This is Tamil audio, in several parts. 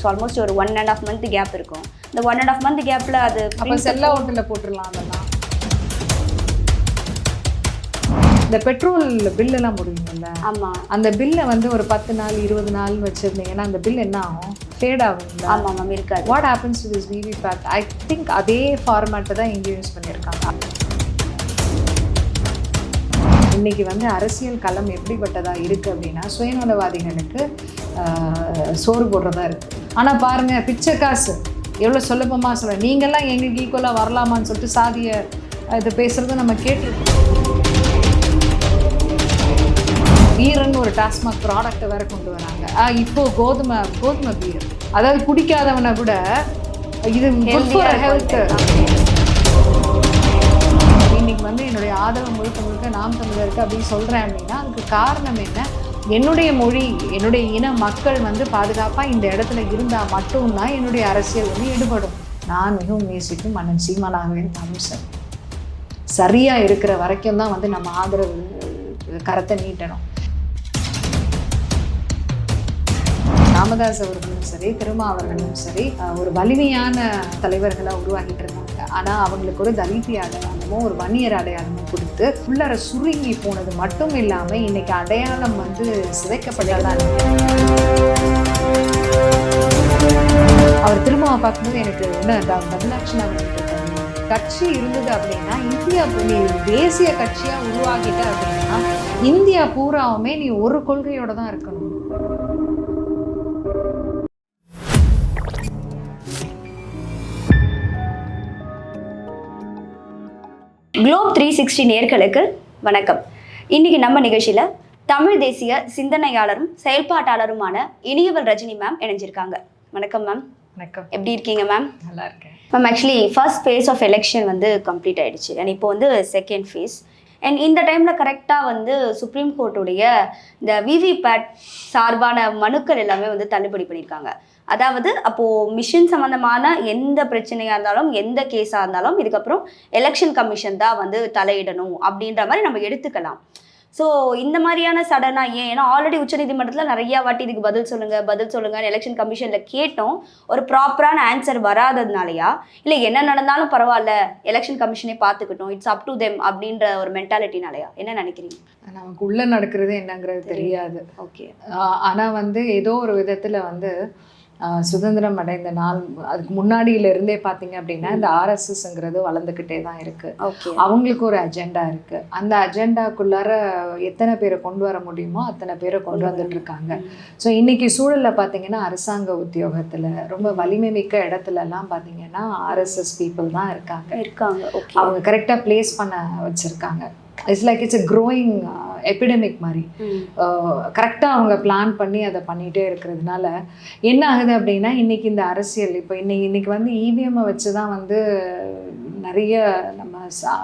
ஸோ ஆல்மோஸ்ட் ஒரு one and half month gap இருக்கும். இந்த ஒன் அண்ட் ஆஃப் மந்த் கேப்பில் அது அப்போ செல்ல ஓட்டில் போட்டுடலாம் அதெல்லாம். இந்த பெட்ரோல் பில்லெல்லாம் முடியுங்கல்ல ஆமாம் அந்த பில்லை வந்து ஒரு பத்து நாள் இருபது நாள் வச்சுருந்தீங்கன்னா அந்த பில் என்ன ஆகும்? ஃபேட் ஆகுங்களா ஆமாம் மேம் இருக்காது. What happens to this VVPAT I think அதே ஃபார்மேட்டை தான் இங்கே யூஸ் பண்ணியிருக்காங்க. இன்னைக்கு வந்து அரசியல் களம் எப்படிப்பட்டதா இருக்கு அப்படின்னா சுயநலவாதிகளுக்கு சோறு போடுறதா இருக்கு. ஆனா பாருங்க பிச்சை காசு. எவ்வளோ சுலபமாக சொல்ல நீங்கள்லாம் எங்களுக்கு ஈக்குவலாக வரலாமான்னு சொல்லிட்டு சாதிய இது பேசுறது நம்ம கேட்டிருக்கோம். பீர்னு ஒரு டாஸ்மாக் ப்ராடக்ட்டை வேற கொண்டு வராங்க. ஆ, இப்போ கோதுமை கோதுமை பீர் அதாவது குடிக்காதவனை கூட இது ஹெல்த் இன்னைக்கு வந்து என்னுடைய ஆதரவு முழுக்க முழுக்க நாம் தமிழருக்கு அப்படின்னு சொல்கிறேன் அப்படின்னா அதுக்கு காரணம் என்ன? என்னுடைய மொழி என்னுடைய இன மக்கள் வந்து பாதுகாப்பாக இந்த இடத்துல இருந்தால் மட்டும்தான் என்னுடைய அரசியல் வந்து ஈடுபடும். நான் மிகவும் நேசிக்கும் மன்னன் சீமானாகவே இருந்தாலும் சார். சரியாக இருக்கிற வரைக்கும் தான் வந்து நம்ம ஆதரவு கரத்தை நீட்டணும். ராமதாஸ் அவர்களும் சரி திருமா அவர்களும் சரி ஒரு வலிமையான தலைவர்களாக உருவாகிட்டு இருந்தாங்க. ஆனால் அவங்களுக்கு ஒரு தலித்தியாக அடையாளமும் ஒரு வன்னியர் அடையாளமும் கொடுத்து உள்ளார சுருங்கி போனது மட்டும் இல்லாமல் இன்னைக்கு அடையாளம் வந்து சிதைக்கப்பட்டதா அவர் திருமாவை பார்க்கும்போது எனக்கு என்ன பதிலாட்சணா கட்சி இருந்தது அப்படின்னா இந்தியா நீ தேசிய கட்சியா உருவாகிட்ட அப்படின்னா இந்தியா பூராவுமே நீ ஒரு கொள்கையோட தான் இருக்கணும். குளோப் த்ரீ சிக்ஸ்டி நேர்களுக்கு வணக்கம். இன்னைக்கு நம்ம நிகழ்ச்சியில் தமிழ் தேசிய சிந்தனையாளரும் செயல்பாட்டாளருமான இனியவள் ரஜினி மேம் இணைஞ்சிருக்காங்க. வணக்கம் மேம் வணக்கம். எப்படி இருக்கீங்க மேம் நல்லா இருக்கேன். Ma'am actually first phase of election வந்து கம்ப்ளீட் ஆயிடுச்சு. அண்ட் இப்போ வந்து செகண்ட் ஃபேஸ் அண்ட் இந்த டைமில் கரெக்டாக வந்து சுப்ரீம் கோர்ட்டுடைய இந்த விவிபேட் சார்பான மனுக்கள் எல்லாமே வந்து தள்ளுபடி பண்ணியிருக்காங்க. அதாவது அப்போது மிஷின் சம்மந்தமான எந்த பிரச்சனையாக இருந்தாலும் எந்த கேஸாக இருந்தாலும் இதுக்கப்புறம் எலெக்ஷன் கமிஷன் தான் வந்து தலையிடணும் அப்படின்ற மாதிரி நம்ம எடுத்துக்கலாம். ஸோ இந்த மாதிரியான சடனாக ஏன்? ஏன்னா ஆல்ரெடி உச்சநீதிமன்றத்தில் நிறையா வாட்டி இதுக்கு பதில் சொல்லுங்கள் பதில் சொல்லுங்கள் எலெக்ஷன் கமிஷனில் கேட்டோம். ஒரு ப்ராப்பரான ஆன்சர் வராததுனாலயா? இல்லை என்ன நடந்தாலும் பரவாயில்ல எலெக்ஷன் கமிஷனே பார்த்துக்கிட்டோம் இட்ஸ் அப் டு தெம் அப்படின்ற ஒரு மென்டாலிட்டினாலயா என்ன நினைக்கிறீங்க? நமக்கு உள்ள நடக்கிறது என்னங்கிறது தெரியாது. ஓகே ஆஹ் ஆனா வந்து ஏதோ ஒரு விதத்துல வந்து சுதந்திரம் அடைந்த நாள் அதுக்கு முன்னாடியில இருந்தே பார்த்தீங்க அப்படின்னா இந்த ஆர்எஸ்எஸ்ங்கிறது வளர்ந்துக்கிட்டே தான் இருக்கு. ஓகே. அவங்களுக்கு ஒரு அஜெண்டா இருக்கு. அந்த அஜெண்டாக்குள்ளார எத்தனை பேரை கொண்டு வர முடியுமோ அத்தனை பேரை கொண்டு வந்துட்டு இருக்காங்க. ஸோ இன்னைக்கு சூழல்ல பார்த்தீங்கன்னா அரசாங்க உத்தியோகத்துல ரொம்ப வலிமை மிக்க இடத்துல எல்லாம் பார்த்தீங்கன்னா ஆர்எஸ்எஸ் பீப்புள் தான் இருக்காங்க. இருக்காங்க. அவங்க கரெக்டாக ப்ளேஸ் பண்ண வச்சிருக்காங்க. It's like it's a growing epidemic மாதிரி. கரெக்டாக அவங்க பிளான் பண்ணி அதை பண்ணிகிட்டே இருக்கிறதுனால என்ன ஆகுது அப்படின்னா இன்னைக்கு இந்த அரசியல் இப்போ இன்னைக்கு இன்னைக்கு வந்து இவிஎம்மை வச்சு தான் வந்து நிறைய நம்ம சா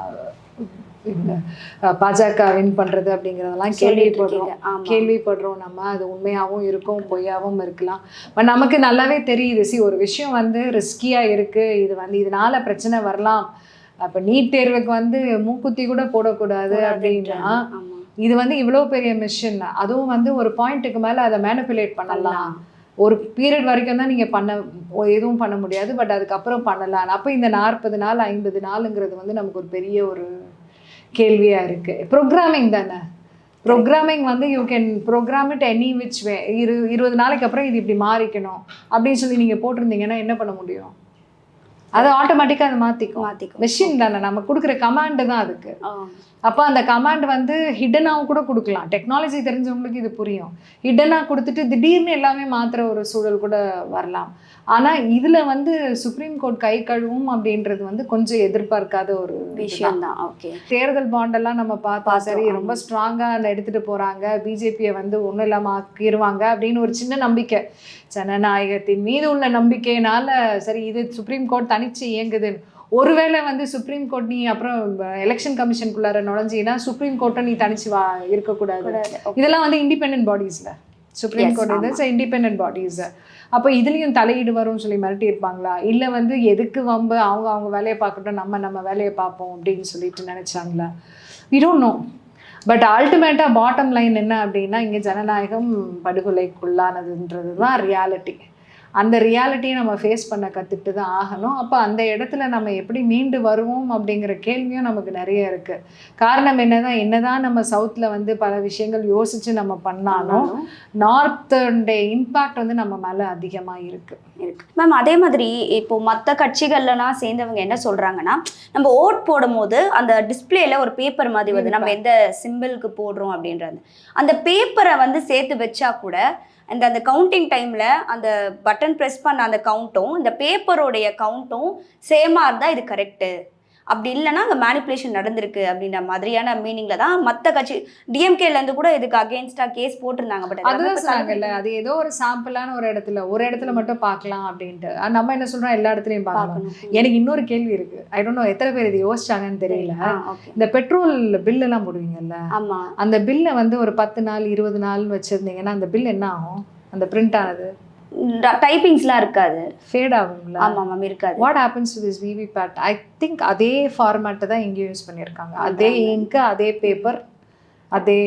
பாஜக வின் பண்ணுறது அப்படிங்கிறதெல்லாம் கேள்விப்படுறோம். கேள்விப்படுறோம் நம்ம. அது உண்மையாகவும் இருக்கும் பொய்யாகவும் இருக்கலாம். பட் நமக்கு நல்லாவே தெரியுது. சி ஒரு விஷயம் வந்து ரிஸ்கியாக இருக்குது இது வந்து இதனால பிரச்சனை வரலாம். அப்போ நீட் தேர்வுக்கு வந்து மூக்குத்தி கூட போடக்கூடாது அப்படின்னா இது வந்து இவ்வளோ பெரிய மிஷின் அதுவும் வந்து ஒரு பாயிண்ட்டுக்கு மேலே அதை மேனிப்புலேட் பண்ணலாம். ஒரு பீரியட் வரைக்கும் தான் நீங்கள் பண்ண எதுவும் பண்ண முடியாது பட் அதுக்கப்புறம் பண்ணலாம். அப்போ இந்த நாற்பது நாள் ஐம்பது நாளுங்கிறது வந்து நமக்கு ஒரு பெரிய ஒரு கேள்வியாக இருக்குது ப்ரோக்ராமிங் தானே? ப்ரோக்ராமிங் வந்து you can program it any which way இரு இருபது நாளைக்கு அப்புறம் இது இப்படி மாறிக்கணும். அப்படின்னு சொல்லி நீங்கள் போட்டிருந்தீங்கன்னா என்ன பண்ண முடியும்? அது ஆட்டோமேட்டிக்காக அதை மாற்றிக்கும் மாத்திக்கும். மெஷின் தானே? நம்ம கொடுக்குற கமாண்டு தான் அதுக்கு. அப்போ அந்த கமாண்ட் வந்து ஹிடனாகவும் கூட கொடுக்கலாம். டெக்னாலஜி தெரிஞ்சவங்களுக்கு இது புரியும். ஹிடனாக கொடுத்துட்டு திடீர்னு எல்லாமே மாற்றுற ஒரு சூழல் கூட வரலாம். ஆனால் இதில் வந்து சுப்ரீம் கோர்ட் கை கழுவும் அப்படின்றது வந்து கொஞ்சம் எதிர்பார்க்காத ஒரு விஷயம் தான் ஓகே தேர்தல் பாண்டெல்லாம் நம்ம பார்த்தா சரி. ரொம்ப ஸ்ட்ராங்காக எடுத்துகிட்டு போகிறாங்க பிஜேபியை வந்து ஒன்றும் இல்லாமல் ஆக்கிடுவாங்க அப்படின்னு ஒரு சின்ன நம்பிக்கை. ஜனநாயகத்தின் மீது உள்ள நம்பிக்கையினால சரி இது சுப்ரீம் கோர்ட் தனிச்சு இயங்குது ஒருவேளை வந்து சுப்ரீம் கோர்ட் நீ அப்புறம் எலெக்ஷன் கமிஷனுக்குள்ளார நுழைஞ்சின்னா சுப்ரீம் கோர்ட்டை நீ தனிச்சு வா இருக்கக்கூடாது. இதெல்லாம் வந்து இண்டிபெண்டன்ட் பாடிஸ்ல சுப்ரீம் கோர்ட். இது இண்டிபெண்டன்ட் பாடிஸ் அப்போ இதுலயும் தலையீடு வரும்னு சொல்லி மிரட்டி இருப்பாங்களா? இல்ல வந்து எதுக்கு வம்பு அவங்க அவங்க வேலையை பார்க்கட்டும் நம்ம நம்ம வேலையை பார்ப்போம் அப்படின்னு சொல்லிட்டு நினைச்சாங்களா? Don't know. பட் அல்டிமேட்டாக பாட்டம் லைன் என்ன அப்படின்னா இங்கே ஜனநாயகம் படுகொலைக்குள்ளானதுன்றது தான் ரியாலிட்டி அந்த ரியாலிட்டியை நம்ம ஃபேஸ் பண்ண கற்றுக்கிட்டு தான் ஆகணும். அப்போ அந்த இடத்துல நம்ம எப்படி மீண்டு வருவோம் அப்படிங்கிற கேள்வியும் நமக்கு நிறைய இருக்குது காரணம் என்னதான் என்னதான் நம்ம சவுத்தில் வந்து பல விஷயங்கள் யோசித்து நம்ம பண்ணாலும் நார்த்தோடைய இம்பேக்ட் வந்து நம்ம மேலே அதிகமாக இருக்குது இருக்கு. மேம் அதே மாதிரி இப்போ மற்ற கட்சிகள்லாம் சேர்ந்தவங்க என்ன சொல்றாங்கன்னா நம்ம ஓட் போடும்போது அந்த டிஸ்பிளேல ஒரு பேப்பர் மாதிரி வருது. நம்ம எந்த சிம்பிளுக்கு போடுறோம் அப்படின்றது. அந்த பேப்பரை வந்து சேர்த்து வச்சா கூட அந்த அந்த கவுண்டிங் டைமில் அந்த பட்டன் ப்ரெஸ் பண்ண அந்த கவுண்ட்டும் இந்த பேப்பரோடைய கவுண்ட்டும் சேமாக இருந்தால் இது கரெக்டு அப்படி இல்லைன்னா அங்கே மேனிப்புலேஷன் நடந்திருக்கு அப்படின்ற மாதிரியான மீனிங்ல தான் மற்ற கட்சி டிஎம்கேல இருந்து கூட இதுக்கு அகேன்ஸ்டா கேஸ் போட்டிருந்தாங்க. பட் அதுதான் சொன்னாங்கல்ல அது ஏதோ ஒரு சாம்பிளான ஒரு இடத்துல ஒரு இடத்துல மட்டும் பார்க்கலாம் அப்படின்ட்டு. நம்ம என்ன சொல்றோம்? எல்லா இடத்துலயும் பார்க்கலாம். எனக்கு இன்னொரு கேள்வி இருக்கு. ஐ டோன்ட் நோ எத்தனை பேர் இது யோசிச்சாங்கன்னு தெரியல. இந்த பெட்ரோல் பில் எல்லாம் போடுவீங்கல்ல? அந்த பில்லை வந்து ஒரு பத்து நாள் இருபது நாள் வச்சிருந்தீங்கன்னா அந்த பில் என்ன ஆகும்? அந்த பிரிண்ட் ஆனது? டைப்பிங்ஸ்லாம் இருக்காது. ஃபேட் ஆகும்ல ஆமா மேம் இருக்காது. What happens to this VVPAT I think அதே ஃபார்மேட்டை தான் இங்கே யூஸ் பண்ணியிருக்காங்க. அதே இங்கு அதே பேப்பர் அதே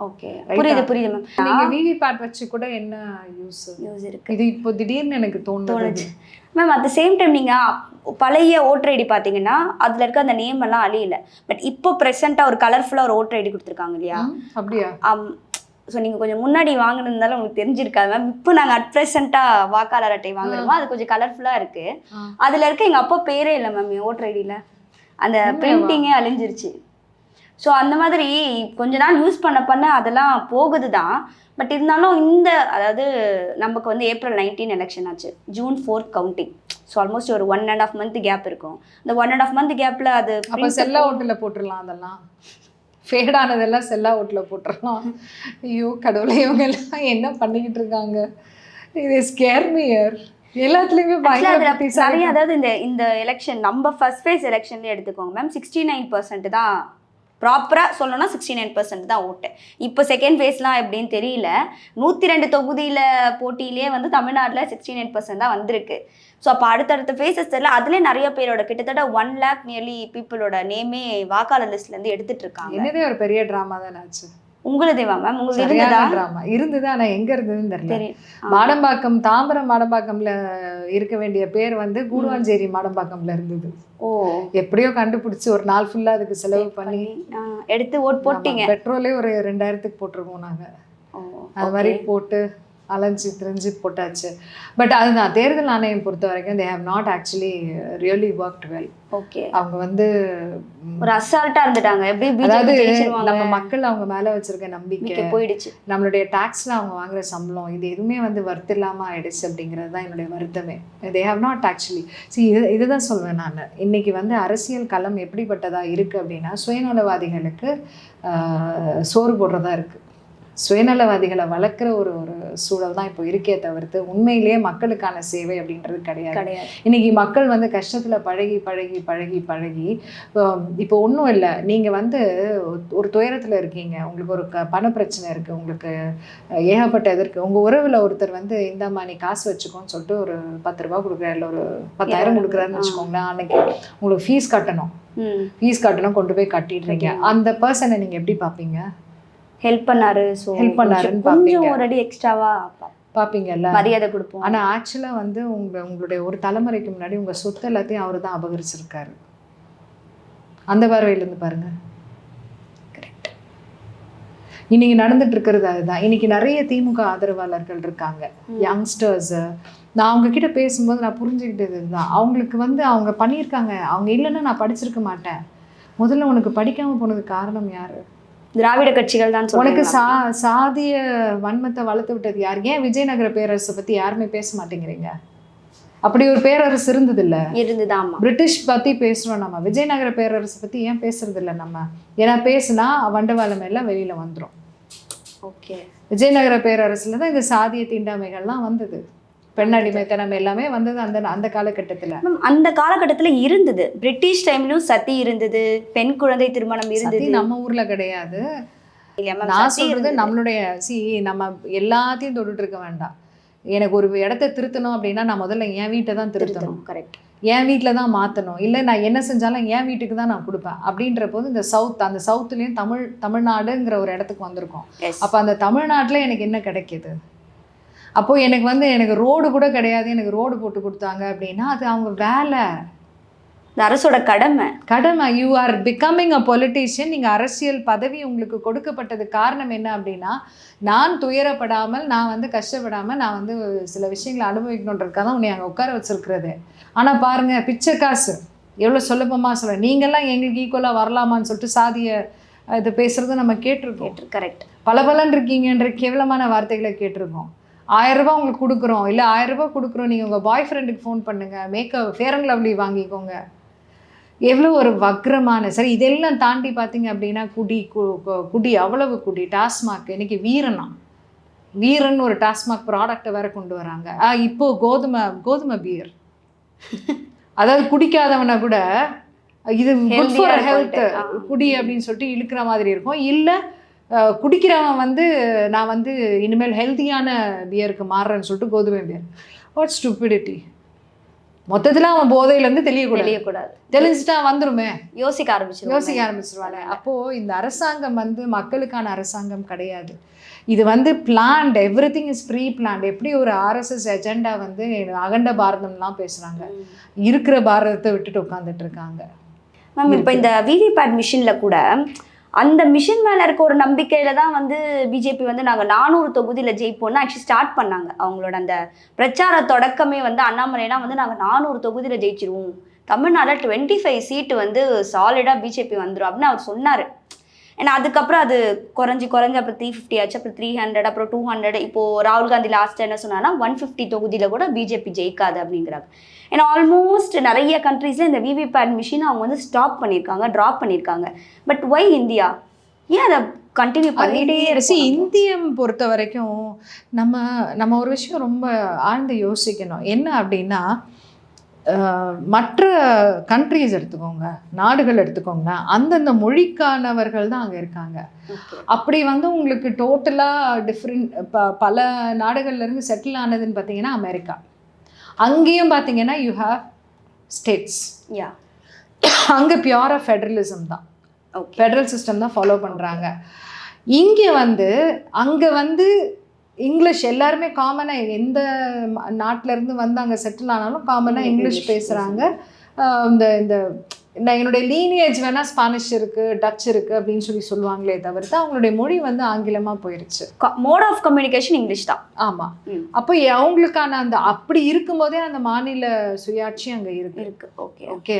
ஓகே புரியுது புரியுது மேம் நீங்க விவிபேட் வச்சு கூட என்ன யூஸ் நியூஸ் இருக்கு. இது இப்போ திடீர்னு எனக்கு தோணுது. Ma'am at the same time நீங்க பழைய ஓட்டர் ஐடி பாத்தீங்கன்னா அதுல இருக்க அந்த நேம் எல்லாம் அழியல. பட் இப்போ ப்ரெசென்ட்டா ஒரு கலர்ஃபுல்லா ஒரு ஓட்டர் ஐடி கொடுத்துருக்காங்க இல்லையா? அப்படியா? ஸோ நீங்கள் கொஞ்சம் முன்னாடி வாங்கினதுனால உங்களுக்கு தெரிஞ்சிருக்காது மேம் இப்போ நாங்கள் அட் ப்ரெசென்ட்டாக வாக்காளர் அட்டை வாங்குறோமோ? அது கொஞ்சம் கலர்ஃபுல்லாக இருக்கு. ஆ. அதில் இருக்க எங்கள் அப்பா பேரே இல்லை மேம் என் ஓட்டர் ஐடியில் அந்த பிரிண்டிங்கே அழிஞ்சிருச்சு. ஸோ அந்த மாதிரி கொஞ்ச நாள் யூஸ் பண்ண பண்ண அதெல்லாம் போகுது தான். பட் இருந்தாலும் இந்த அதாவது நமக்கு வந்து ஏப்ரல் நைன்டீன் எலெக்ஷன் ஆச்சு. June fourth counting so almost ஒரு one and half month gap இருக்கும். இந்த ஒன் அண்ட் ஆஃப் மந்த் கேப்பில் அது செல்லா ஓட்டில் போட்டுடலாம் அதெல்லாம். ஃபேடானதெல்லாம் செல்லா ஓட்டில் போட்டுடலாம் ஐயோ கடவுளே இவங்க எல்லாம் என்ன பண்ணிக்கிட்டு இருக்காங்க? இது ஸ்கேர் மியர் எல்லாத்துலேயுமே பயங்கர அதாவது இந்த இந்த எலெக்ஷன் நம்ம ஃபர்ஸ்ட் ஃபேஸ் எலெக்ஷன்ல எடுத்துக்கோங்க மேம் சிக்ஸ்டி நைன் பர்சன்ட் தான் ப்ராப்பராக சொல்லணும்னா சிக்ஸ்டி நைன் பர்சன்ட் தான் ஓட்டு இப்போ செகண்ட் ஃபேஸ்லாம் எப்படின்னு தெரியல. நூற்றி ரெண்டு தொகுதியில் போட்டியிலே வந்து தமிழ்நாட்டில் சிக்ஸ்டி நைன் பர்சன்ட் தான் வந்திருக்கு. ஸோ அப்போ அடுத்தடுத்த ஃபேஸஸ் தெரியல. அதுலேயே நிறைய பேரோட கிட்டத்தட்ட ஒன் லேக் நியர்லி பீப்புளோட நேமே வாக்காளர் லிஸ்ட்லேருந்து எடுத்துகிட்டு இருக்காங்க. என்னதே ஒரு பெரிய ட்ராமா தானே ஆச்சு. உங்களுதேவா மேம் உங்களுக்கு இருந்ததா? ட்ராமா இருந்தது? ஆனா எங்க இருந்ததுன்னு தெரியல. மாடம்பாக்கம் தாம்பரம் மாடம்பாக்கம்ல இருக்க வேண்டிய பேர் வந்து கூடுவாஞ்சேரி மாடம்பாக்கம்ல இருந்தது. ஓ. எப்படியோ கண்டுபிடிச்சு ஒரு நாள் ஃபுல்லா அதுக்கு செலவு பண்ணி. எடுத்து ஓட் போட்டீங்க. பெட்ரோலே ஒரு ரெண்டாயிரத்துக்கு போட்டிருக்கோம் நாங்க. அது மாதிரி போட்டு அலைஞ்சு திரிஞ்சு போட்டாச்சு. பட் அதுதான் தேர்தல் ஆணையம் பொறுத்த வரைக்கும் they have not actually really worked well okay அவங்க வந்து ஒரு அசால்ட்டா இருந்துட்டாங்க. எப்படி அதாவது நம்ம மக்கள் அவங்க மேல வச்சிருக்க நம்பிக்கை போயிடுச்சு. நம்மளுடைய டாக்ஸ்ல அவங்க வாங்குற சம்பளம் இது எதுவுமே வந்து வர்த்து இல்லாம ஆயிடுச்சு அப்படிங்கிறது தான் என்னுடைய வருத்தமே. They have not actually see இது இதுதான் சொல்வேன் நான். இன்னைக்கு வந்து அரசியல் களம் எப்படிப்பட்டதா இருக்கு அப்படின்னா சுயநலவாதிகளுக்கு சோறு போடுறதா இருக்கு. சுயநலவாதிகளை வளர்க்குற ஒரு ஒரு சூழல் தான் இப்போ இருக்கே தவிர்த்து உண்மையிலேயே மக்களுக்கான சேவை அப்படின்றது கிடையாது. கிடையாது. இன்னைக்கு மக்கள் வந்து கஷ்டத்துல பழகி பழகி பழகி பழகி இப்போ ஒன்றும் இல்லை. நீங்க வந்து ஒரு துயரத்துல இருக்கீங்க. உங்களுக்கு ஒரு க பண பிரச்சனை இருக்கு. உங்களுக்கு ஏகப்பட்ட இது இருக்கு. உங்க உறவுல ஒருத்தர் வந்து இந்தாம்மா நீ காசு வச்சுக்கோன்னு சொல்லிட்டு ஒரு பத்து ரூபாய் கொடுக்குறாரு. இல்லை ஒரு பத்தாயிரம் கொடுக்குறாருன்னு வச்சுக்கோங்களேன். அன்னைக்கு உங்களுக்கு ஃபீஸ் கட்டணும். ஃபீஸ் கட்டணும் கொண்டு போய் கட்டிடுறீங்க அந்த பர்சனை நீங்க எப்படி பார்ப்பீங்க? ஹெல்ப் பண்ணாரு ஸோ Help பண்ணாருன்னு கொஞ்சம். ஒரு அடி எக்ஸ்ட்ராவா பார்ப்பீங்கல்ல மரியாதை கொடுப்போம். ஆனா ஆக்சுவலா வந்து உங்க உங்களுடைய ஒரு தலைமுறைக்கு முன்னாடி உங்க சொத்து எல்லாத்தையும் அவர் தான் அபகரிச்சிருக்காரு. அந்த பார்வையில இருந்து பாருங்க இன்னைக்கு நடந்துட்டு இருக்கிறது அதுதான். இன்னைக்கு நிறைய திமுக ஆதரவாளர்கள் இருக்காங்க. யங்ஸ்டர்ஸ் நான் அவங்க கிட்ட பேசும்போது நான் புரிஞ்சுக்கிட்டது இதுதான். அவங்களுக்கு வந்து அவங்க பண்ணியிருக்காங்க. அவங்க இல்லைன்னா நான் படிச்சிருக்க மாட்டேன். முதல்ல உனக்கு படிக்காம போனதுக்கு காரணம் யாரு? திராவிட கட்சிகள் தான் உனக்கு? சா சாதிய வன்மத்தை வளர்த்து விட்டது யார்? ஏன் விஜயநகர பேரரசை பத்தி யாருமே பேச மாட்டேங்கிறீங்க? அப்படி ஒரு பேரரசு இருந்தது இல்ல இருந்துதான் பிரிட்டிஷ் பத்தி பேசுறோம் நம்ம. விஜயநகர பேரரசை பத்தி ஏன் பேசுறது இல்ல நம்ம? ஏன்னா பேசுனா வண்டவாளம் எல்லாம் வெளியில வந்துரும். ஓகே. விஜயநகர பேரரசுல தான் இந்த சாதிய தீண்டாமைகள்லாம் வந்தது. பெண் அடிமைத்தனம் எல்லாமே வந்தது அந்த அந்த காலகட்டத்துல. அந்த காலகட்டத்துல இருந்தது. பிரிட்டிஷ் டைம்லயும் சதி இருந்தது பெண் குழந்தை திருமணம் இருந்தது. நம்ம ஊர்ல கிடையாது. நான் சொல்றது. நம்மளுடைய சி நம்ம எல்லாத்தையும் தொட்டுட்டு இருக்க வேண்டாம். எனக்கு ஒரு இடத்த திருத்தணும் அப்படின்னா நான் முதல்ல என் வீட்டை தான் திருத்தணும். கரெக்ட் என் வீட்டில் தான் மாற்றணும் இல்லை நான் என்ன செஞ்சாலும் என் வீட்டுக்கு தான் நான் கொடுப்பேன். அப்படின்ற போது இந்த சவுத் அந்த சவுத்துலேயும் தமிழ் தமிழ்நாடுங்கிற ஒரு இடத்துக்கு வந்திருக்கோம். அப்போ அந்த தமிழ்நாட்டில் எனக்கு என்ன கிடைக்கிது? அப்போது எனக்கு வந்து எனக்கு ரோடு கூட கிடையாது. எனக்கு ரோடு போட்டு கொடுத்தாங்க அப்படின்னா அது அவங்க வேலை. இந்த அரசோட கடமை. கடமை. You are becoming a politician நீங்கள் அரசியல் பதவி உங்களுக்கு கொடுக்கப்பட்டது காரணம் என்ன அப்படின்னா நான் துயரப்படாமல் நான் வந்து கஷ்டப்படாமல் நான் வந்து சில விஷயங்களை அனுபவிக்கணுன்றதுக்காக தான் உன்னை அங்கே உட்கார வச்சிருக்கிறது. ஆனால் பாருங்கள் பிச்சை காசு. எவ்வளோ சுலபமாக சொல்ல நீங்கள்லாம் எங்களுக்கு ஈக்குவலாக வரலாமான்னு சொல்லிட்டு சாதிய இது பேசுகிறத நம்ம கேட்டிருக்கோம். கரெக்ட் பல இருக்கீங்கன்ற கேவலமான வார்த்தைகளை கேட்டிருக்கோம். ஆயிரம் ரூபாய் உங்களுக்கு கொடுக்குறோம். இல்லை ஆயிரம் ரூபாய் கொடுக்குறோம். நீங்கள் உங்கள் பாய் ஃப்ரெண்டுக்கு ஃபோன் பண்ணுங்கள் மேக்கப் ஃபேர் அண்ட் லவ்லி வாங்கிக்கோங்க. எவ்வளோ ஒரு வக்ரமான சரி இதெல்லாம் தாண்டி பார்த்தீங்க அப்படின்னா குடி குடி அவ்வளவு குடி. டாஸ்மாக் இன்னைக்கு வீரனா? வீரன் ஒரு டாஸ்மாக் ப்ராடக்ட்டை வேற கொண்டு வராங்க. ஆ இப்போ கோதுமை கோதுமை பியர் அதாவது குடிக்காதவனை கூட இது குட் ஃபார். ஹெல்த். குடி அப்படின்னு சொல்லிட்டு இழுக்கிற மாதிரி இருக்கும். இல்லை குடிக்கிறவன் வந்து நான் வந்து இனிமேல் ஹெல்த்தியான பியருக்கு மாறுறேன்னு சொல்லிட்டு கோதுமை பியர் வாட் ஸ்டூபிடிட்டி மொத்தத்தில் அவன் போதையிலேருந்து தெரியக்கூடாது தெரியக்கூடாது தெளிஞ்சிட்டா வந்துருமே. யோசிக்க ஆரம்பிச்சிருவோம் யோசிக்க ஆரம்பிச்சிருவாங்க அப்போது இந்த அரசாங்கம் வந்து மக்களுக்கான அரசாங்கம் கிடையாது. இது வந்து planned everything is pre plant எப்படி ஒரு ஆர்எஸ்எஸ் எஜெண்டா வந்து அகண்ட பாரதம்லாம் பேசுகிறாங்க இருக்கிற பாரதத்தை விட்டுட்டு உட்காந்துட்டு இருக்காங்க. மேம் இப்போ இந்த விவிபேட் மிஷினில் கூட அந்த மிஷின் மேலே இருக்க ஒரு நம்பிக்கையில தான் வந்து பிஜேபி வந்து நாங்கள் நானூறு தொகுதியில் ஜெயிப்போம்னு ஆக்சுவலி ஸ்டார்ட் பண்ணாங்க. அவங்களோட அந்த பிரச்சார தொடக்கமே வந்து அண்ணாமலைனா வந்து நாங்கள் நானூறு தொகுதியில் ஜெயிச்சிருவோம். தமிழ்நாட்டில் டுவெண்ட்டி ஃபைவ் சீட்டு வந்து சாலிடாக பிஜேபி வந்துடும் அப்படின்னு அவர் சொன்னார். ஏன்னா அதுக்கப்புறம் அது குறைஞ்சி குறைஞ்சி அப்புறம் த்ரீ ஃபிஃப்டி ஆச்சு அப்புறம் த்ரீ ஹண்ட்ரட் அப்புறம் டூ ஹண்ட்ரட் இப்போது ராகுல் காந்தி லாஸ்ட் என்ன சொன்னார்னா ஒன் ஃபிஃப்டி தொகுதியில் கூட பிஜேபி ஜெயிக்காது அப்படிங்கிறாங்க ஏன்னா ஆல்மோஸ்ட் நிறைய கண்ட்ரீஸில் இந்த விவிபேட் மிஷின் அவங்க வந்து ஸ்டாப் பண்ணியிருக்காங்க ட்ராப் பண்ணியிருக்காங்க. பட் ஒய் இந்தியா ஏன் அதை கண்டினியூ பண்ணிட்டே இருக்கு இந்தியம் பொறுத்த வரைக்கும் நம்ம நம்ம ஒரு விஷயம் ரொம்ப ஆழ்ந்து யோசிக்கணும். என்ன அப்படின்னா மற்ற கண்ட்ரீஸ் எடுத்துக்கோங்க நாடுகள் எடுத்துக்கோங்க அந்தந்த மொழிக்கானவர்கள் தான் அங்கே இருக்காங்க. அப்படி வந்து உங்களுக்கு டோட்டலாக டிஃப்ரெண்ட் ப பல நாடுகள்ல இருந்து செட்டில் ஆனதுன்னு பார்த்தீங்கன்னா அமெரிக்கா. அங்கேயும் பார்த்தீங்கன்னா யூ ஹாவ் ஸ்டேட்ஸ் யா அங்கே பியூராக ஃபெடரலிசம் தான். ஃபெடரல் சிஸ்டம் தான் ஃபாலோ பண்ணுறாங்க இங்கே வந்து அங்கே வந்து இங்கிலீஷ் எல்லாருமே காமனாக எந்த ம- நாட்டுல இருந்து வந்து அங்கே செட்டில் ஆனாலும் காமனாக இங்கிலீஷ் பேசுகிறாங்க இந்த இந்த நான் என்னுடைய லீனியேஜ் வேணால் ஸ்பானிஷ் இருக்குது டச் இருக்குது அப்படின்னு சொல்லி சொல்லுவாங்களே தவிர்த்து அவங்களுடைய மொழி வந்து ஆங்கிலமாக போயிடுச்சு மோட் ஆஃப் கம்யூனிகேஷன் இங்கிலீஷ் தான். ஆமாம். அப்போ அவங்களுக்கான அந்த அப்படி இருக்கும்போதே அந்த மாநில சுயாட்சி அங்கே இருக்கு. இருக்கு. ஓகே. ஓகே.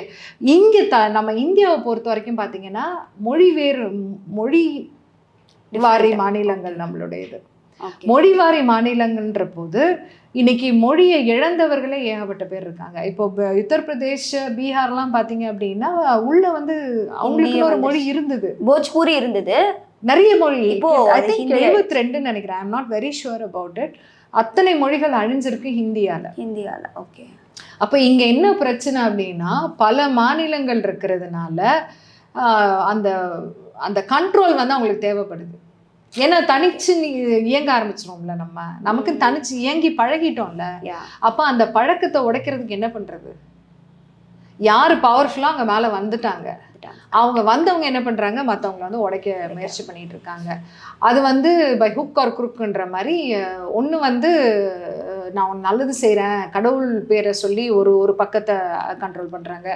இங்கே த நம்ம இந்தியாவை பொறுத்த வரைக்கும் பார்த்தீங்கன்னா மொழி வேறு மொழி வாரி மாநிலங்கள் நம்மளுடையது. மொழிவாரி மாநிலங்கள்ன்ற போது இன்னைக்கு மொழியை இழந்தவர்களே ஏகப்பட்ட பேர் இருக்காங்க. இப்போ ப- உத்தரப்பிரதேஷ் பீகார்லாம் பார்த்தீங்க அப்படின்னா உள்ள வந்து அவங்களுக்கு ஒரு மொழி இருந்தது. போஜ்பூரி இருந்தது. நிறைய மொழி இப்போ ஐ திங்க் எழுபத்தி ரெண்டுன்னு நினைக்கிறேன். I'm not very sure about it அத்தனை மொழிகள் அழிஞ்சிருக்கு ஹிந்தியால. ஹிந்தியால ஓகே அப்போ இங்கே என்ன பிரச்சனை அப்படின்னா பல மாநிலங்கள் இருக்கிறதுனால அந்த அந்த கண்ட்ரோல் வந்து அவங்களுக்கு தேவைப்படுது. ஏன்னா தனிச்சு நீ இயங்க ஆரம்பிச்சிரோம்ல நம்ம. நமக்கு தனிச்சு இயங்கி பழகிட்டோம்ல. அப்போ அந்த பழக்கத்தை உடைக்கிறதுக்கு என்ன பண்றது? யார் பவர்ஃபுல்லாக அங்கே மேலே வந்துட்டாங்க. அவங்க வந்தவங்க என்ன பண்ணுறாங்க மற்றவங்கள வந்து உடைக்க முயற்சி பண்ணிட்டு இருக்காங்க. அது வந்து பை ஹுக் ஆர் குறுக்குன்ற மாதிரி ஒன்று வந்து நான் ஒன்று நல்லது செய்கிறேன் கடவுள் பேரை சொல்லி ஒரு ஒரு பக்கத்தை கண்ட்ரோல் பண்ணுறாங்க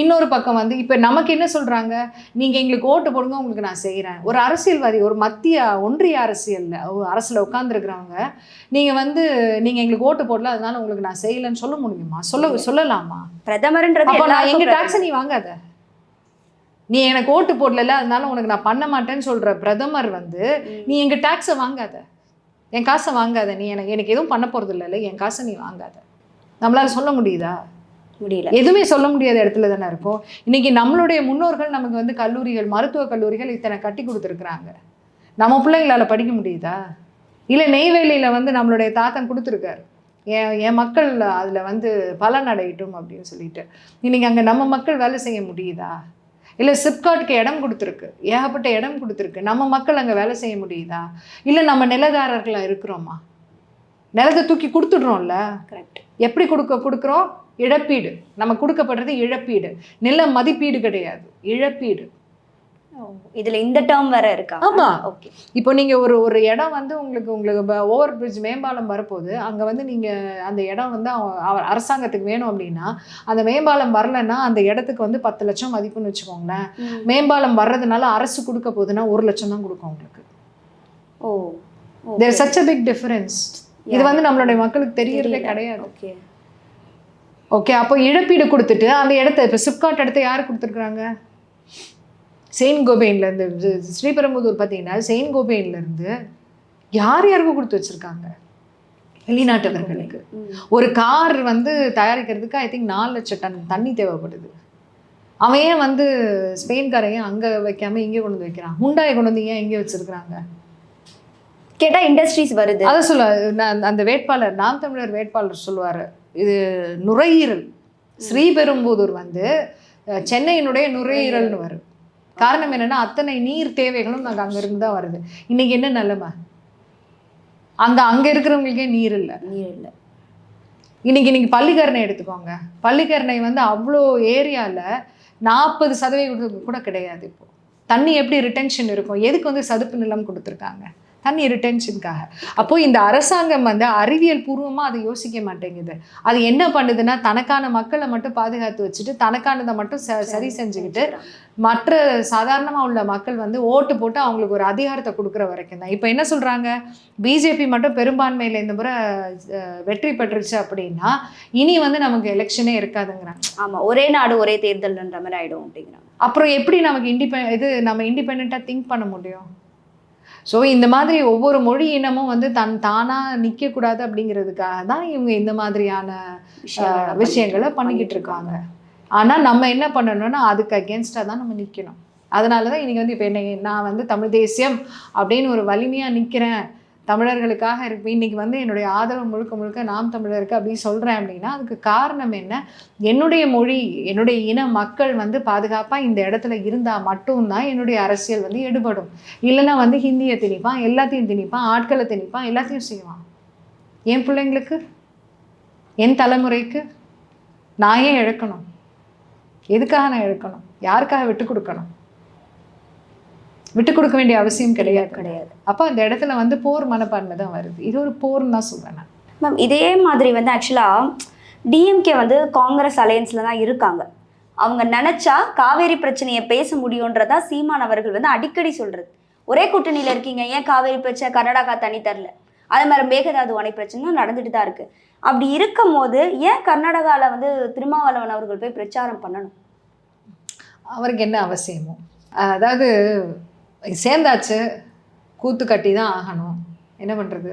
இன்னொரு பக்கம் வந்து இப்போ நமக்கு என்ன சொல்கிறாங்க நீங்கள் எங்களுக்கு ஓட்டு போடுங்க உங்களுக்கு நான் செய்கிறேன் ஒரு அரசியல்வாதி ஒரு மத்திய ஒன்றிய அரசியலில் அரசில் உட்காந்துருக்கிறவங்க நீங்கள் வந்து நீங்கள் எங்களுக்கு ஓட்டு போடல அதனால உங்களுக்கு நான் செய்யலைன்னு சொல்ல முடியுமா? சொல்ல சொல்லலாமா? பிரதமர்ன்றது அப்போ நான் எங்க எல்லாருக்கும் டாக்ஸை நீ வாங்காத. நீ எனக்கு ஓட்டு போடல அதனால உனக்கு நான் பண்ண மாட்டேன்னு சொல்ற பிரதமர் வந்து. நீ எங்க டாக்ஸை வாங்காத. என் காசை வாங்காத நீ எனக்கு எனக்கு எதுவும் பண்ண போறது இல்லைல்ல என் காசை நீ வாங்காத. நம்மளால சொல்ல முடியுதா? முடியல. எதுவுமே சொல்ல முடியாத இடத்துல தானே இருக்கும் இன்னைக்கு நம்மளுடைய முன்னோர்கள் நமக்கு வந்து கல்லூரிகள் மருத்துவ கல்லூரிகள் இத்தனை கட்டி கொடுத்துருக்குறாங்க. நம்ம பிள்ளைங்களால படிக்க முடியுதா? இல்லை நெய்வேலியில் வந்து நம்மளுடைய தாத்தன் கொடுத்துருக்காரு. என் என் மக்கள் அதில் வந்து பலன் அடையட்டும் அப்படின்னு சொல்லிட்டு. இன்னைக்கு அங்கே நம்ம மக்கள் வேலை செய்ய முடியுதா? இல்லை சிப்காட்க்கு இடம் கொடுத்துருக்கு. ஏகப்பட்ட இடம் கொடுத்துருக்கு. நம்ம மக்கள் அங்கே வேலை செய்ய முடியுதா? இல்லை நம்ம நிலதாரர்களாக இருக்கிறோமா? நிலத்தை தூக்கி கொடுத்துடுறோம்ல. கரெக்ட் எப்படி கொடுக்க கொடுக்குறோம்? இழப்பீடு. நம்ம கொடுக்கப்படுறது இழப்பீடு. நில மதிப்பீடு கிடையாது. இழப்பீடு. இதுல இந்த டேர்ம் வேற இருக்கா? ஆமா. ஓகே இப்போ நீங்க ஒரு ஒரு இடம் வந்து உங்களுக்கு உங்களுக்கு ஓவர் பிரிட்ஜ் மேம்பாலம் வரப்போகுது. அங்க வந்து நீங்க அந்த இடம் வந்து அவ- அவ- அரசாங்கத்துக்கு வேணும் அப்படின்னா அந்த மேம்பாலம் வரலைன்னா அந்த இடத்துக்கு வந்து பத்து லட்சம் மதிப்புன்னு வச்சுக்கோங்களேன். மேம்பாலம் வர்றதுனால அரசு கொடுக்க போகுதுன்னா ஒரு லட்சம் தான் கொடுக்கும் உங்களுக்கு. ஓ there such a big difference இது வந்து நம்மளுடைய மக்களுக்கு தெரியறதே கிடையாது. ஓகே ஓகே அப்போ இழப்பீடு கொடுத்துட்டு அந்த இடத்த இப்போ சிப்காட் இடத்த யார் கொடுத்துருக்குறாங்க? இருந்து இது ஸ்ரீபெரும்புதூர் பார்த்தீங்கன்னா செயின்ட் கோபேன்ல இருந்து யார் யாருக்கும் கொடுத்து வச்சிருக்காங்க? வெளிநாட்டவர்களுக்கு. ஒரு கார் வந்து தயாரிக்கிறதுக்கு ஐ திங்க் நாலு லட்சம் டன் தண்ணி தேவைப்படுது. அவன் ஏன் வந்து ஸ்பெயின்காரன் ஏன் அங்கே வைக்காம இங்கே கொண்டு வந்து வைக்கிறான்? ஹுண்டாயை கொண்டு வந்து ஏன் இங்கே வச்சிருக்கிறாங்க? கேட்டா இண்டஸ்ட்ரீஸ் வருது. அதை சொல்ல அந்த வேட்பாளர் நாம் தமிழர் வேட்பாளர் சொல்லுவார். இது நுரையீரல். ஸ்ரீபெரும்புதூர் வந்து சென்னையினுடைய நுரையீரல்னு வரும். காரணம் என்னன்னா அத்தனை நீர் தேவைகளும் நாங்கள் அங்கிருந்து தான் வருது. இன்னைக்கு என்ன நிலைமை? அங்க அங்க இருக்கிறவங்களுக்கே நீர் இல்லை. நீர் இல்ல. இன்னைக்கு இன்னைக்கு பள்ளிக்கரணை எடுத்துக்கோங்க. பள்ளிக்கரணை வந்து அவ்வளோ ஏரியாவில் நாற்பது சதவீதம் கூட கிடையாது இப்போ. தண்ணி எப்படி ரிட்டென்ஷன் இருக்கும்? எதுக்கு வந்து சதுப்பு நிலம் கொடுத்துருக்காங்க? தண்ணி ரிட்டென்ஷனுக்காக அப்போ இந்த அரசாங்கம் வந்து அறிவியல் பூர்வமாக அதை யோசிக்க மாட்டேங்குது. அது என்ன பண்ணுதுன்னா தனக்கான மக்களை மட்டும் பாதுகாத்து வச்சுட்டு தனக்கானதை மட்டும் ச சரி செஞ்சுக்கிட்டு மற்ற சாதாரணமாக உள்ள மக்கள் வந்து ஓட்டு போட்டு அவங்களுக்கு ஒரு அதிகாரத்தை கொடுக்குற வரைக்கும் தான். இப்போ என்ன சொல்கிறாங்க பிஜேபி மட்டும் பெரும்பான்மையில் இந்த முறை வெற்றி பெற்றுச்சு அப்படின்னா இனி வந்து நமக்கு எலெக்ஷனே இருக்காதுங்கிறாங்க. ஆமா ஒரே நாடு ஒரே தேர்தல்ன்ற மாதிரி ஆயிடும் அப்படிங்கிறாங்க. அப்புறம் எப்படி நமக்கு இண்டிபெ இது நம்ம இண்டிபெண்ட்டாக திங்க் பண்ண முடியும்? ஸோ இந்த மாதிரி ஒவ்வொரு மொழி இனமும் வந்து தன் தானாக நிற்கக்கூடாது அப்படிங்கிறதுக்காக தான் இவங்க இந்த மாதிரியான விஷயங்களை பண்ணிக்கிட்டு இருக்காங்க. ஆனால் நம்ம என்ன பண்ணணும்னா அதுக்கு அகேன்ஸ்டாக தான் நம்ம நிற்கணும் அதனால தான் இன்றைக்கி வந்து இப்போ என்னை நான் வந்து தமிழ் தேசியம் அப்படின்னு ஒரு வலிமையாக நிற்கிறேன் தமிழர்களுக்காக இருக்கு. இன்றைக்கி வந்து என்னுடைய ஆதரவு முழுக்க முழுக்க நாம் தமிழருக்கு அப்படின்னு சொல்கிறேன் அப்படின்னா அதுக்கு காரணம் என்ன? என்னுடைய மொழி என்னுடைய இன மக்கள் வந்து பாதுகாப்பாக இந்த இடத்துல இருந்தால் மட்டும்தான் என்னுடைய அரசியல் வந்து எடுபடும். இல்லைன்னா வந்து ஹிந்தியை திணிப்பான் எல்லாத்தையும் திணிப்பான் ஆட்களை திணிப்பான் எல்லாத்தையும் செய்வான். என் பிள்ளைங்களுக்கு? என் தலைமுறைக்கு? நான் ஏன் இழக்கணும்? எதுக்காக நான் இழக்கணும்? யாருக்காக விட்டு கொடுக்கணும்? விட்டு கொடுக்க வேண்டிய அவசியம் கிடையாது. கிடையாது. அப்போ அந்த இடத்துல வந்து போர் மனப்பான்மை தான் வருது. இது ஒரு போர்னு தான் சொல்றேன் நான். மேம் இதே மாதிரி வந்து ஆக்சுவலாக டிஎம்கே வந்து காங்கிரஸ் அலையன்ஸில் தான் இருக்காங்க. அவங்க நினச்சா காவேரி பிரச்சனையை பேச முடியுன்றதா சீமான் அவர்கள் வந்து அடிக்கடி சொல்கிறது ஒரே கூட்டணியில் இருக்கீங்க. ஏன் காவேரி பிரச்சனை கர்நாடகா தனி தரல? அதே மாதிரி மேகதாது அணை பிரச்சனை நடந்துட்டு தான் இருக்கு. அப்படி இருக்கும் போது ஏன் கர்நாடகாவில் வந்து திருமாவளவன் அவர்கள் போய் பிரச்சாரம் பண்ணணும்? அவருக்கு என்ன அவசியமோ? அதாவது சேர்ந்தாச்சு. கூத்து கட்டி தான் ஆகணும். என்ன பண்ணுறது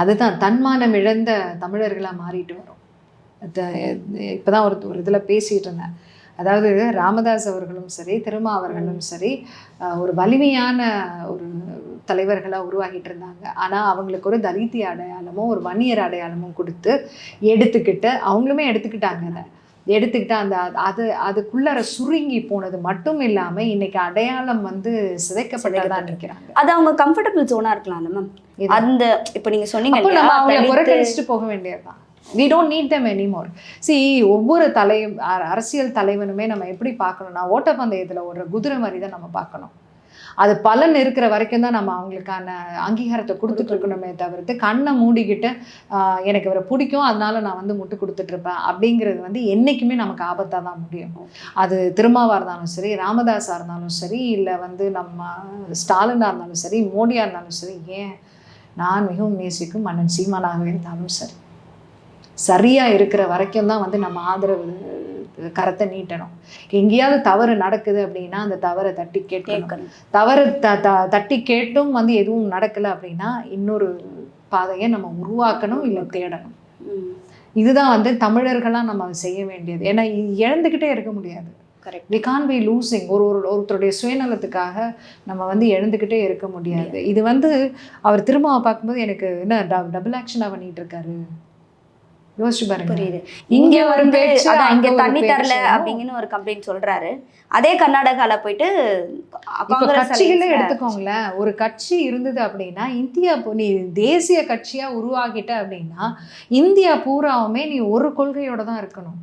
அதுதான் தன்மானம் இழந்த தமிழர்களாக மாறிட்டு வரும். இப்போ தான் ஒரு ஒரு இதில் பேசிகிட்டு இருந்தேன். அதாவது ராமதாஸ் அவர்களும் சரி திருமா அவர்களும் சரி ஒரு வலிமையான ஒரு தலைவர்களாக உருவாகிட்டு இருந்தாங்க. ஆனால் அவங்களுக்கு ஒரு தலித்திய அடையாளமும் ஒரு வன்னியர் அடையாளமும் கொடுத்து எடுத்துக்கிட்டு அவங்களுமே எடுத்துக்கிட்டாங்க அதை. எடுத்துக்கிட்டு அந்த அது- அது அதுக்குள்ளார சுருங்கி போனது மட்டும் இல்லாமல் இன்னைக்கு அடையாளம் வந்து சிதைக்கப்பட்டதா நிற்கிறாங்க அது அவங்க கம்ஃபர்டபுள் ஜோனா இருக்கலாம்ல மேம். அந்த இப்போ நீங்க சொன்னீங்க நம்ம அவங்கள புறக்கணிச்சுட்டு போக வேண்டியதுதான். We don't need them anymore. See ஒவ்வொரு தலை அரசியல் தலைவனுமே நம்ம எப்படி பார்க்கணும்னா ஓட்டப்பந்தயத்தில் ஒரு குதிரை மாதிரி தான் நம்ம பார்க்கணும். அது பலன் இருக்கிற வரைக்கும் தான் நம்ம அவங்களுக்கான அங்கீகாரத்தை கொடுத்துட்டு இருக்கணுமே தவிர்த்து கண்ணை மூடிக்கிட்டு எனக்கு இவரை பிடிக்கும் அதனால நான் வந்து முட்டு கொடுத்துட்டு இருப்பேன் அப்படிங்கிறது வந்து என்றைக்குமே நமக்கு ஆபத்தாக தான் முடியும். அது திருமாவாக இருந்தாலும் சரி ராமதாஸாக இருந்தாலும் சரி இல்லை வந்து நம்ம ஸ்டாலினாக இருந்தாலும் சரி மோடியாக இருந்தாலும் சரி ஏன்? நான் மிகவும் நேசிக்கும் மன்னன் சீமானாகவே இருந்தாலும் சரி. சரியாக இருக்கிற வரைக்கும் தான் வந்து நம்ம ஆதரவு கரத்தை நீட்டணும். எங்கேயாவது தவறு நடக்குது அப்படின்னா அந்த தவறை தட்டி கேட்கணும். தவறு த த- தட்டி கேட்டும் வந்து எதுவும் நடக்கலை அப்படின்னா இன்னொரு பாதையை நம்ம உருவாக்கணும் இல்லை தேடணும். இதுதான் வந்து தமிழர்களாக நம்ம செய்ய வேண்டியது. ஏன்னா இழந்துக்கிட்டே இருக்க முடியாது. Correct we can't be losing ஒரு ஒரு ஒருத்தருடைய சுயநலத்துக்காக நம்ம வந்து எழுந்துக்கிட்டே இருக்க முடியாது. இது வந்து அவர் திரும்ப பார்க்கும்போது எனக்கு என்ன டபுள் ஆக்ஷனாக பண்ணிட்டு இருக்காரு. யோசிச்சு பாருங்க. புரியுது. இங்க வந்து பேச்சு, இங்க தண்ணி தரல. அப்படிங்கன்னு ஒரு கம்ப்ளைண்ட் சொல்றாரு. அதே கர்நாடகால போயிட்டு கட்சிகளே எடுத்துக்கோங்களேன். ஒரு கட்சி இருந்தது அப்படின்னா இந்தியா நீ தேசிய கட்சியா உருவாகிட்ட அப்படின்னா இந்தியா பூராவுமே நீ ஒரு கொள்கையோட தான் இருக்கணும்.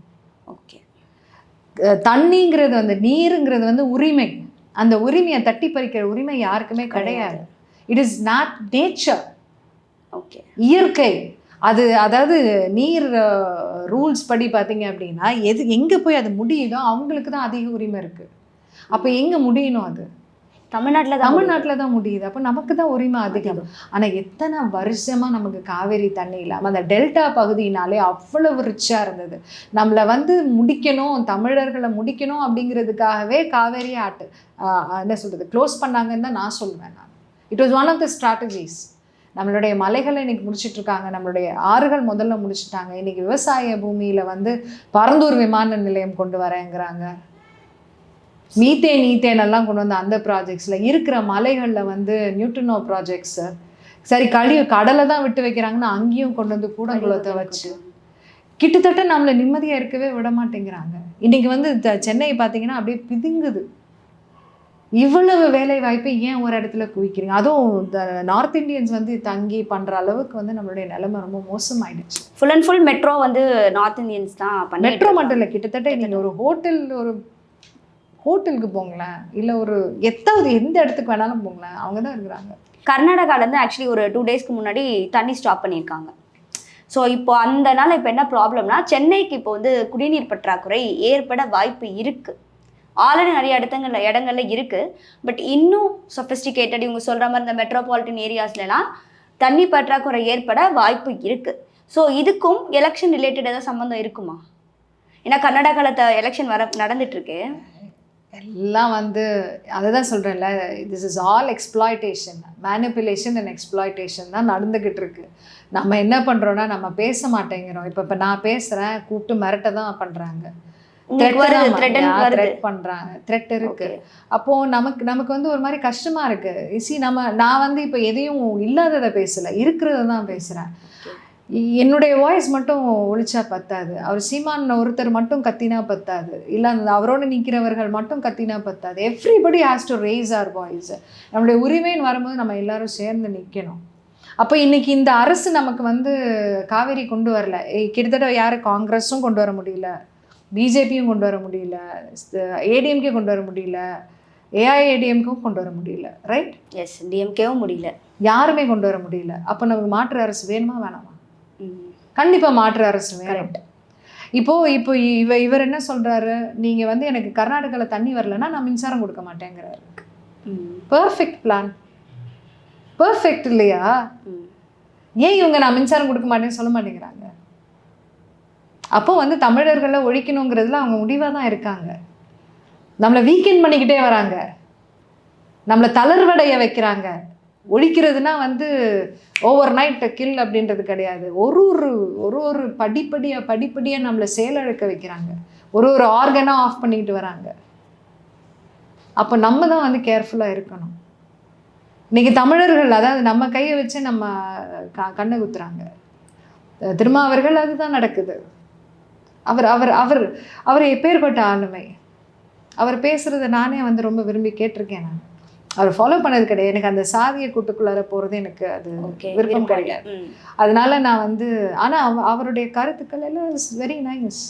ஓகே. தண்ணிங்கிறது வந்து நீருங்கிறது வந்து உரிமை. அந்த உரிமையை தட்டி பறிக்கிற உரிமை யாருக்குமே கிடையாது. It is not nature okay. இயற்கை. அது அதாவது நீர் ரூல்ஸ் படி பார்த்தீங்க அப்படின்னா எது எங்கே போய் அது முடியுதோ அவங்களுக்கு தான் அதிக உரிமை இருக்குது அப்போ எங்கே முடியணும் அது? தமிழ்நாட்டுல தமிழ்நாட்டில் தான் முடியுது. அப்போ நமக்கு தான் உரிமை அதிகம். ஆனால் எத்தனை வருஷமாக நமக்கு காவேரி தண்ணி இல்லாமல் அந்த டெல்டா பகுதியினாலே அவ்வளவு ரிச்சாக இருந்தது. நம்மளை வந்து முடிக்கணும் தமிழர்களை முடிக்கணும் அப்படிங்கிறதுக்காகவே காவேரி ஆட்டு என்ன சொல்கிறது க்ளோஸ் பண்ணாங்கன்னு தான் நான் சொல்லுவேன் நான். It was one of the strategies நம்மளுடைய மலைகளை இன்னைக்கு முடிச்சிட்டு இருக்காங்க நம்மளுடைய ஆறுகள் முதல்ல முடிச்சிட்டாங்க. இன்னைக்கு விவசாய பூமியில வந்து பரந்தூர் விமான நிலையம் கொண்டு வரேங்கிறாங்க. மீத்தேன் ஈத்தேன் எல்லாம் கொண்டு வந்த அந்த ப்ராஜெக்ட்ஸில் இருக்கிற மலைகளில் வந்து நியூட்ரினோ ப்ராஜெக்ட்ஸ் சரி கழி கடலை தான் விட்டு வைக்கிறாங்கன்னா அங்கேயும் கொண்டு வந்து கூடங்குளத்தை வச்சு கிட்டத்தட்ட நம்மளை நிம்மதியாக இருக்கவே விட மாட்டேங்கிறாங்க. இன்னைக்கு வந்து சென்னை பார்த்தீங்கன்னா அப்படியே பிதுங்குது. இவ்வளவு வேலை வாய்ப்பை ஏன் ஒரு இடத்துல குவிக்கிறீங்க? அதுவும் இந்த நார்த் இந்தியன்ஸ் வந்து தங்கி பண்ற அளவுக்கு வந்து நம்மளுடைய நிலைமை ரொம்ப மோசமாயிடுச்சு. ஃபுல் அண்ட் ஃபுல் மெட்ரோ வந்து நார்த் இந்தியன்ஸ் தான் மெட்ரோ. மட்டும் இல்லை கிட்டத்தட்ட நீங்க ஒரு ஹோட்டல் ஒரு ஹோட்டலுக்கு போங்களேன். இல்லை ஒரு எத்தாவது எந்த இடத்துக்கு வேணாலும் போங்களேன். அவங்க தான் இருக்கிறாங்க. கர்நாடகால இருந்து ஆக்சுவலி ஒரு டூ டேஸ்க்கு முன்னாடி தண்ணி ஸ்டாப் பண்ணியிருக்காங்க. ஸோ இப்போ அந்த நாள் இப்போ என்ன ப்ராப்ளம்னா சென்னைக்கு இப்போ வந்து குடிநீர் பற்றாக்குறை ஏற்பட வாய்ப்பு இருக்கு. ஆல்ரெடி நிறைய இடத்துங்கள்ல இடங்கள்ல இருக்குது பட் இன்னும் சொஃபிஸ்டிகேட்டட் இவங்க சொல்கிற மாதிரி இந்த மெட்ரோபாலிட்டன் ஏரியாஸ்லலாம் தண்ணி பற்றாக்குறை ஏற்பட வாய்ப்பு இருக்குது ஸோ இதுக்கும் எலெக்ஷன் ரிலேட்டட் ஏதாவது சம்மந்தம் இருக்குமா? ஏன்னா கர்நாடகாவில் எலெக்ஷன் வர நடந்துட்டுருக்கு. எல்லாம் வந்து அதை தான் சொல்கிறேன்ல this is all exploitation manipulation and exploitation தான் நடந்துக்கிட்டு இருக்கு நம்ம என்ன பண்ணுறோன்னா நம்ம பேச மாட்டேங்கிறோம். இப்போ இப்போ நான் பேசுகிறேன் கூப்பிட்டு மிரட்ட தான் பண்ணுறாங்க வருது த்ரெட் இருக்கு. அப்போ நமக்கு நமக்கு வந்து ஒரு மாதிரி கஷ்டமா இருக்கு. இசி நம்ம நான் வந்து இப்போ எதையும் இல்லாததை பேசல. இருக்கிறத தான் பேசுறேன். என்னுடைய வாய்ஸ் மட்டும் ஒழிச்சா பத்தாது. அவர் சீமான் ஒருத்தர் மட்டும் கத்தினா பத்தாது. இல்லை அந்த அவரோட நிற்கிறவர்கள் மட்டும் கத்தினா பத்தாது. Everybody has to raise our voice நம்மளுடைய உரிமைன்னு வரும்போது நம்ம எல்லாரும் சேர்ந்து நிற்கணும் அப்போ இன்னைக்கு இந்த அரசு நமக்கு வந்து காவேரி கொண்டு வரல. கிட்டத்தட்ட யார்? காங்கிரஸும் கொண்டு வர முடியல. பிஜேபியும் கொண்டு வர முடியல ஏடிஎம்கே கொண்டு வர முடியல ஏஐஏடிஎம்க்கும் கொண்டு வர முடியல ரைட் எஸ் டிஎம்கேவும் முடியல. யாருமே கொண்டு வர முடியல. அப்போ நமக்கு மாற்று அரசு வேணுமா வேணாமா? ம். கண்டிப்பா மாற்று அரசு வேணும். இப்போ இப்போ இவ இவர் என்ன சொல்றாரு? நீங்க வந்து எனக்கு கர்நாடகால தண்ணி வரலன்னா நான் மின்சாரம் கொடுக்க மாட்டேங்கிறாரு. பெர்ஃபெக்ட் பிளான் பெர்ஃபெக்ட் இல்லையா. ஏன் இவங்க நான் மின்சாரம் கொடுக்க மாட்டேன்னு சொல்ல மாட்டேங்கிறாங்க? அப்போ வந்து தமிழர்களை ஒழிக்கணுங்கிறதுல அவங்க முடிவாக தான் இருக்காங்க. நம்மளை வீக்கெண்ட் பண்ணிக்கிட்டே வராங்க. நம்மளை தளர்வடைய வைக்கிறாங்க. ஒழிக்கிறதுனா வந்து ஓவர் நைட் கில் அப்படின்றது கிடையாது. ஒரு ஒரு ஒரு ஒரு படிப்படியாக படிப்படியாக நம்மளை செயலழக்க வைக்கிறாங்க. ஒரு ஒரு ஆர்கனாக ஆஃப் பண்ணிக்கிட்டு வராங்க. அப்போ நம்ம தான் வந்து கேர்ஃபுல்லாக இருக்கணும். இன்னைக்கு தமிழர்கள் அதாவது நம்ம கையை வச்சு நம்ம க கண்ணை குத்துறாங்க. திருமாவர்கள் அதுதான் நடக்குது. அவர் அவர் அவர் அவர் எப்பேற்பட்ட ஆளுமை. அவர் பேசுறத நானே வந்து ரொம்ப விரும்பி கேட்டிருக்கேன் நான். அவர் ஃபாலோ பண்ணது கிடையாது. எனக்கு அந்த சாதிய கூட்டுக்குள்ளார போகிறது எனக்கு அது விருப்பம் கிடையாது. அதனால நான் வந்து ஆனால் அவ அவருடைய கருத்துக்கள் எல்லாம் இஸ் வெரி நைஸ்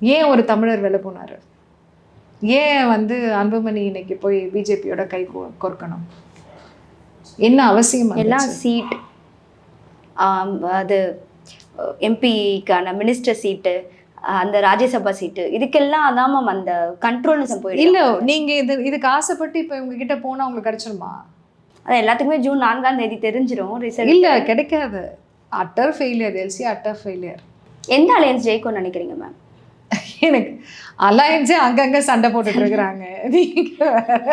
ஏன் ஒரு தமிழர் வெளில போனார்? ஏன் வந்து அன்புமணி இன்னைக்கு போய் பிஜேபியோட கை கோர்க்கணும்? என்ன அவசியம் எல்லாம்? சீட் அது எம்பிக்கான மினிஸ்டர் சீட்டு அந்த ராஜ்யசபா சீட்டு இதுக்கெல்லாம் அதான் மேம் அந்த கண்ட்ரோல்னிசம் போயிடுது இல்ல நீங்க இது இதுக்கு ஆசைப்பட்டு இப்ப இவங்க கிட்ட போனா உங்களுக்கு கிடைச்சிருமா? அது எல்லாத்துக்குமே ஜூன் நான்காம் தேதி தெரிஞ்சிரும் ரிசல்ட் இல்ல கிடைக்காது. அட்டர் ஃபெயிலியர் எல்சி அட்டர் ஃபெயிலியர் எந்த அலையன்ஸ் ஜெயிக்கும்னு நினைக்கிறீங்க மேம் எனக்கு அலையன்ஸே அங்கங்க சண்டை போட்டுட்டு இருக்கிறாங்க. நீங்க வேற.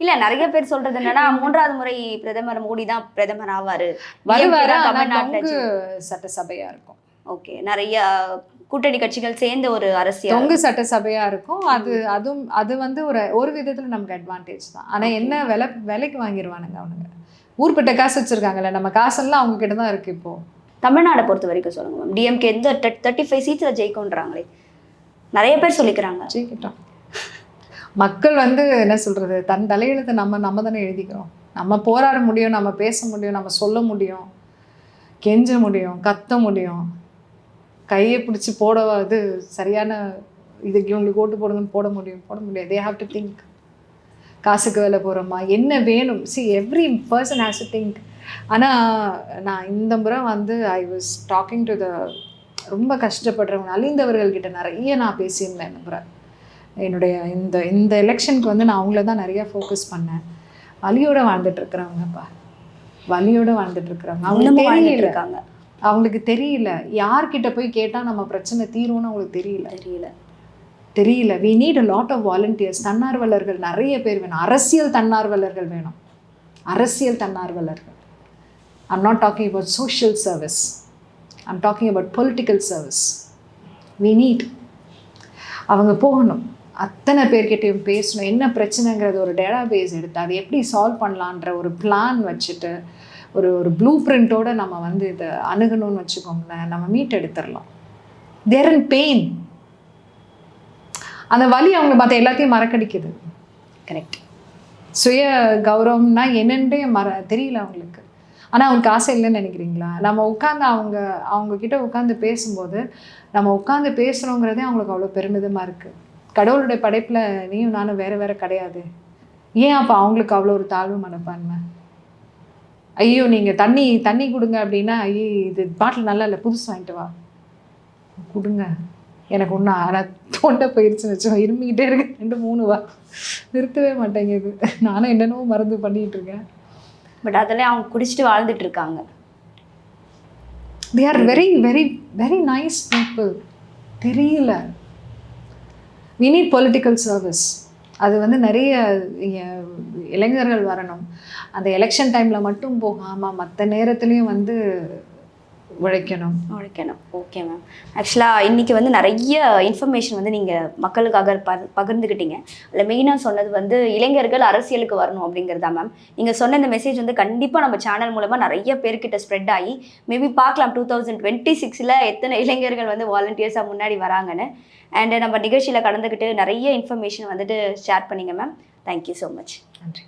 இல்ல நிறைய பேர் சொல்றது என்னன்னா மூன்றாவது முறை பிரதமர் மோடி தான் பிரதமர் ஆவாரு. வருவாரு சட்டசபையா இருக்கும். ஓகே நிறைய கூட்டணி கட்சிகள் சேர்ந்த ஒரு அரசியல். தொங்கு சட்டசபையா இருக்கும். அது அதுவும் அது வந்து ஒரு ஒரு விதத்துல நமக்கு அட்வான்டேஜ் தான். ஆனா என்ன விலை விலைக்கு வாங்கிடுவானுங்க அவனுங்க? ஊர்பட்ட காசு வச்சிருக்காங்கல்ல நம்ம காசெல்லாம் அவங்க கிட்ட தான் இருக்கு இப்போ. தமிழ்நாடை பொறுத்த வரைக்கும் சொல்லுங்க மேம் டிஎம்கே எந்த தேர்ட்டி ஃபைவ் சீட்ஸில் ஜெயிக்கும்ன்றாங்களே. நிறைய பேர் சொல்லிக்கிறாங்க. ஜெயிக்கிட்டோம். மக்கள் வந்து என்ன சொல்கிறது தன் தலையெழுத்தை நம்ம நம்ம தானே எழுதிக்கிறோம். நம்ம போராட முடியும் நம்ம பேச முடியும் நம்ம சொல்ல முடியும் கெஞ்ச முடியும் கத்த முடியும். கையை பிடிச்சி போட இது சரியான இதுக்கு இவங்களுக்கு ஓட்டு போடுங்கன்னு போட முடியும் போட முடியாது. தே ஹாவ் டு திங்க் காசுக்கு வேலை போகிறோமா என்ன வேணும்? See every person has to think ஆனால் நான் இந்த முறை வந்து I was talking to the ரொம்ப கஷ்டப்படுறவங்க அழிந்தவர்கள்கிட்ட நிறைய நான் பேசியிருந்தேன் இந்த முறை. என்னுடைய இந்த இந்த எலெக்ஷனுக்கு வந்து நான் அவங்கள தான் நிறைய ஃபோக்கஸ் பண்ணேன். வலியோட வாழ்ந்துட்டு இருக்கிறவங்கப்பா வலியோட வாழ்ந்துட்டு இருக்கிறவங்க அவங்களுக்கு இன்னமும் வாழ்ந்துட்டு தெரியல. இருக்காங்க அவங்களுக்கு தெரியல. யார்கிட்ட போய் கேட்டால் நம்ம பிரச்சனை தீரும்னு அவங்களுக்கு தெரியல. தெரியல. தெரியல. We need a lot of volunteers தன்னார்வலர்கள் நிறைய பேர் வேணும். அரசியல் தன்னார்வலர்கள் வேணும். அரசியல் தன்னார்வலர்கள். I'm not talking about social service I'm talking about political service we need அவங்க போகணும். அத்தனை பேர்கிட்டையும் பேசணும். என்ன பிரச்சனைங்கிறது ஒரு டேட்டா பேஸ் எடுத்து அதை எப்படி சால்வ் பண்ணலான்ற ஒரு பிளான் வச்சுட்டு ஒரு ஒரு ப்ளூ பிரிண்ட்டோட நம்ம வந்து இதை அணுகணும்னு வச்சுக்கோங்களேன். நம்ம மீட் எடுத்துடலாம். தேர் அண்ட் பெயின் அந்த வலி அவங்க மற்ற எல்லாத்தையும் மறக்கடிக்குது. கரெக்ட் சுய கௌரவம்னா என்னன்றே மற தெரியல அவங்களுக்கு. ஆனால் அவங்களுக்கு ஆசை இல்லைன்னு நினைக்கிறீங்களா? நம்ம உட்காந்து அவங்க அவங்கக்கிட்ட உட்காந்து பேசும்போது நம்ம உட்காந்து பேசுகிறோங்கிறதே அவங்களுக்கு அவ்வளோ பெருமிதமாக இருக்குது கடவுளுடைய படைப்பில் நீயும் நானும் வேறு வேறு கிடையாது. ஏன் அப்போ அவங்களுக்கு அவ்வளோ ஒரு தாழ்வு மனப்பான்மை? ஐயோ நீங்கள் தண்ணி தண்ணி கொடுங்க அப்படின்னா ஐயோ இது பாட்டில் நல்லா இல்லை புதுசு வாங்கிட்டு வா. கொடுங்க. எனக்கு ஒன்றும் ஆனால் தொண்டை போயிடுச்சுன்னு வச்சோம் இருமிக்கிட்டே இருக்கு. ரெண்டு மூணு வா. நிறுத்தவே மாட்டேங்குது நானும் என்னென்னவோ மருந்து பண்ணிட்டு இருக்கேன். பட் அதெல்லாம் அவங்க குடிச்சிட்டு வாழ்ந்துட்டு இருக்காங்க. They are very very very nice people தெரியல. வி நீட் பொலிட்டிக்கல் சர்வீஸ் அது வந்து நிறைய இளைஞர்கள் வரணும். அந்த எலெக்ஷன் டைமில் மட்டும் போகாமல் மற்ற நேரத்துலையும் வந்து உழைக்கணும். உழைக்கணும். ஓகே மேம் ஆக்சுவலாக இன்றைக்கி வந்து நிறைய இன்ஃபர்மேஷன் வந்து நீங்கள் மக்களுக்காக பகிர்ந்துக்கிட்டீங்க அதில் மெயினாக சொன்னது வந்து இளைஞர்கள் அரசியலுக்கு வரணும் அப்படிங்கிறதா மேம் நீங்கள் சொன்ன இந்த மெசேஜ் வந்து கண்டிப்பாக நம்ம சேனல் மூலமாக நிறைய பேர்கிட்ட ஸ்ப்ரெட் ஆகி மேபி பார்க்கலாம் டூ தௌசண்ட் டுவெண்ட்டி சிக்ஸில் எத்தனை இளைஞர்கள் வந்து வாலண்டியர்ஸாக முன்னாடி வராங்கன்னு. அண்டு நம்ம நிகழ்ச்சியில் கலந்துக்கிட்டு நிறைய இன்ஃபர்மேஷன் வந்துட்டு ஷேர் பண்ணிங்க மேம் தேங்க்யூ ஸோ மச் நன்றி.